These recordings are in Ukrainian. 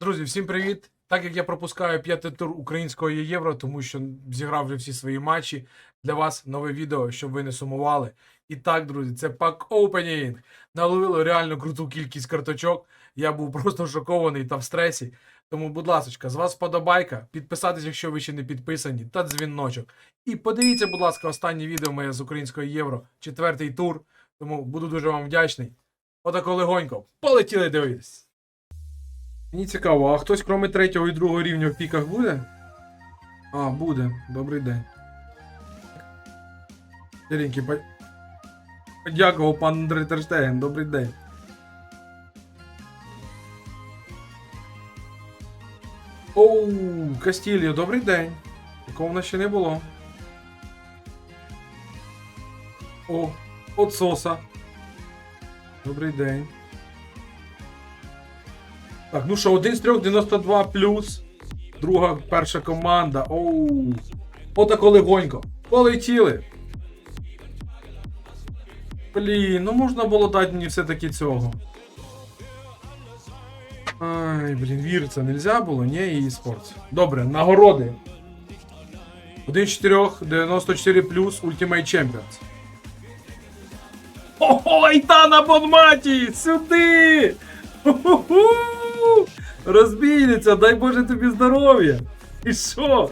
Друзі, всім привіт! Так як я пропускаю п'ятий тур українського євро, тому що зіграв вже всі свої матчі. Для вас нове відео, щоб ви не сумували. І так, друзі, це пак опенінг. Наловили реально круту кількість карточок. Я був просто шокований та в стресі. Тому, будь ласка, з вас вподобайка, підписатись, якщо ви ще не підписані, та дзвіночок. І подивіться, будь ласка, останнє відео моє з українського євро, четвертий тур. Тому буду дуже вам вдячний. Отако легонько. Полетіли дивитись. Мені цікаво, а хтось крім третього і другого рівня в піках буде? А, буде. Добрий день. По... подякував пан Андрей Терштеген. Добрий день. Оу, Кастільо, добрий день. Такого в нас ще не було. О, от соса. Добрий день. Так, ну що, один з трьох 92 плюс. Друга перша команда. Оу. Отако легонько. Полетіли. Блін, ну можна було дати мені все-таки цього. Ай, блін, віриться, нельзя було? Ні, і спорт. Добре, нагороди. 1 з 4, 94 плюс Ultimate Champions. Ого, Айтана Бонматі! Сюди! Ху-ху-ху! Розбійниця, дай Боже тобі здоров'я! І що?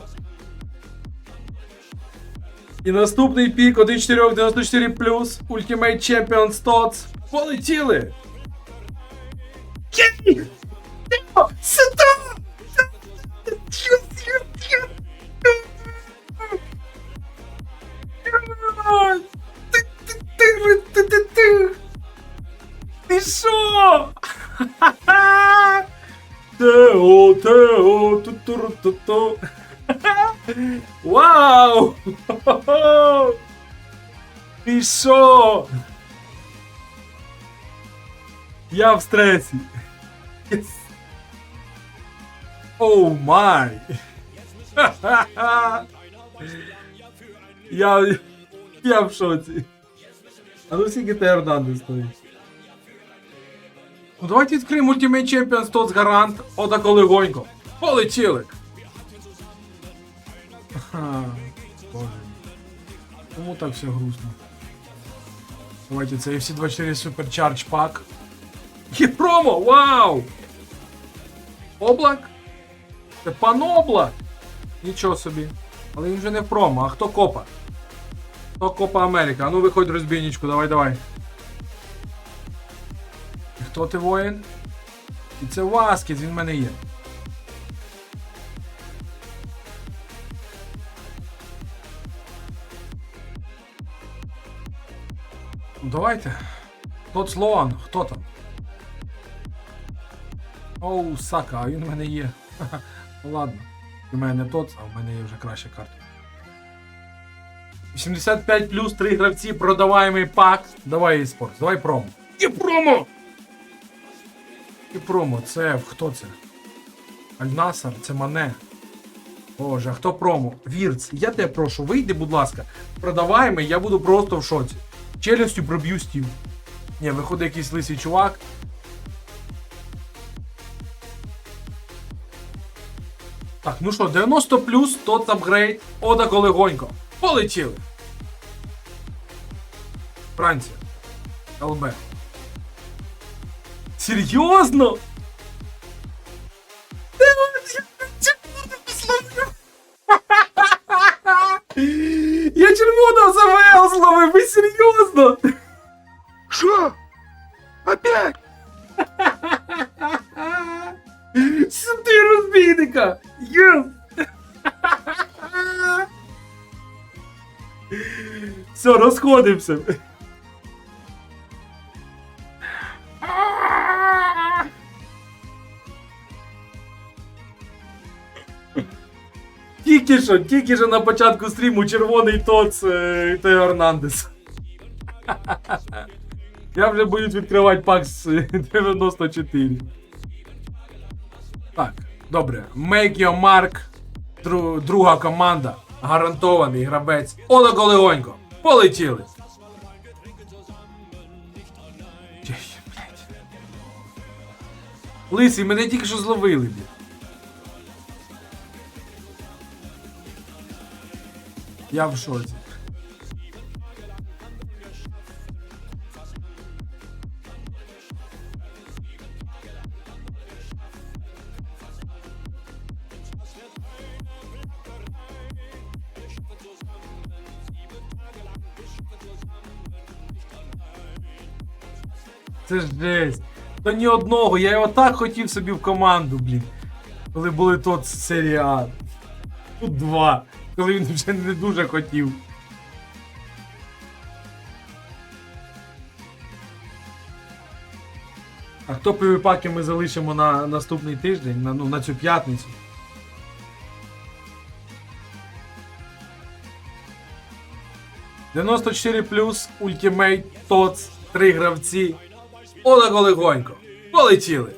І наступний пік 1.494 плюс Ultimate Champion Stots. Полетіли! Єй! Сюди! Ти що? Тео, Тео, ту-ту-ру-ту-ту. Вау! Ти що? Я в стресі. Yes. Оу май! Я, я в шоці. А ну скільки ти Ернандес стоїть? Ну давайте відкриємо Ultimate Champions TOTS гарант. Отако легонько. Полетіли. Боже. Чому так все грустно? Давайте це FC 24 Super Charge Pack. Є промо! Вау! Облак? Це пан Облак! Нічого собі. Але він вже не промо, а хто копа? Хто копа Америка? А ну виходь розбійничку, давай, давай. Хто ти воїн? І це Васкіс, він в мене є. Ну, давайте. Тот Слоан, хто там? Оу, Сака, а він в мене є. Ну ладно. У мене не тот, а в мене є вже краща карта. 85 плюс 3 гравці, продаваємий пак. Давай eSports, давай промо. І промо! І промо, це хто це? Альнасар, це Мане. Боже, а хто промо? Вірц, я тебе прошу, вийди, будь ласка. Продаваємий, я буду просто в шоці. Челюстю проб'ю стів. Ні, виходить якийсь лисий чувак. Так, ну що, 90 плюс, тот апгрейд, отако легонько. Полетіли. Франція. ЛБ. Серйозно? Ти от, я червоного ЗВЛ зловив, ви серйозно? Что? Опять? Сюди розбійника! Єс! Все, розходимося. Тільки що, тільки що на початку стріму червоний тоц е, Тео Ернандес. Я вже боюсь відкривати пак з е, 94. Так, добре. Make your mark. Дру- друга команда. Гарантований гравець. Олего легонько. Полетіли. Лисий, мене тільки що зловили, блін. Я в шоці. Це ж жесть. Та ні одного, я його так хотів собі в команду, блін. Коли були тут серія А. Тут два. Коли він вже не дуже хотів. А хто півіпаки ми залишимо на наступний тиждень, на, ну, на цю п'ятницю. «94 плюс Ultimate TOTS, три гравці. Олег Олегонько. Полетіли.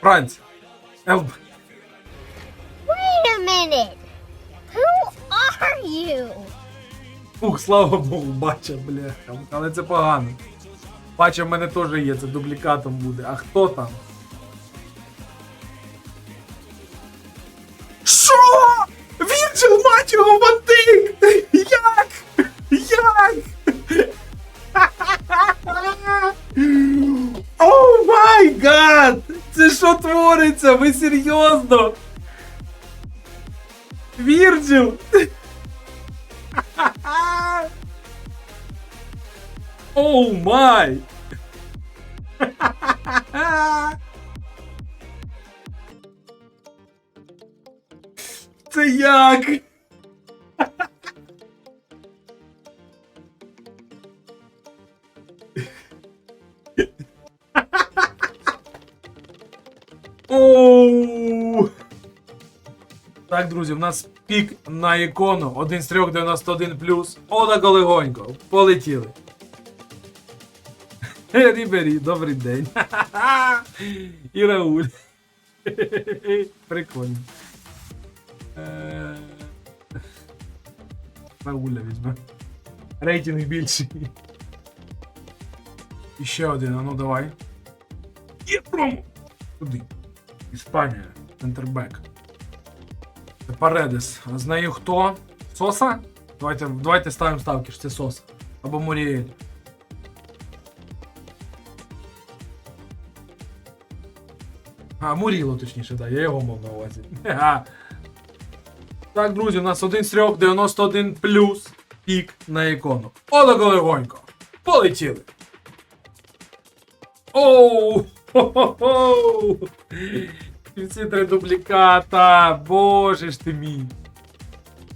Франція. ЛБ. Minute. Who are you? Ух, слава Богу, бача, бля. Але це погано. Бача в мене теж є, це дублікатом буде. А хто там? Що? Вірджил, мать його, вантик! Як? Як? О май гад! Це що твориться? Ви серйозно? Вірджил! Оу май! Це як? Так, друзі, в нас пік на ікону 1 з 391 плюс. Ода легонько. Полетіли. Рібері, добрий день. І Рауль. Прикольно. Е, Рауля візьме. Рейтинг більший. І ще один, а ну давай. Є промо. Куди? Іспанія. Центрбек. Паредес. А з нею хто? Соса? Давайте, давайте ставимо ставки, що це Соса. Або Муріель. А, Муріло, точніше, так, я його мав на увазі. Так, друзі, у нас один з трьох 91 плюс пік на ікону. Олег Олегонько. Полетіли. Оу! Хо-хо-хо! І ці три дубліката. Боже ж ти мій.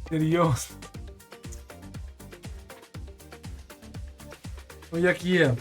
Серйозно. Ну як є.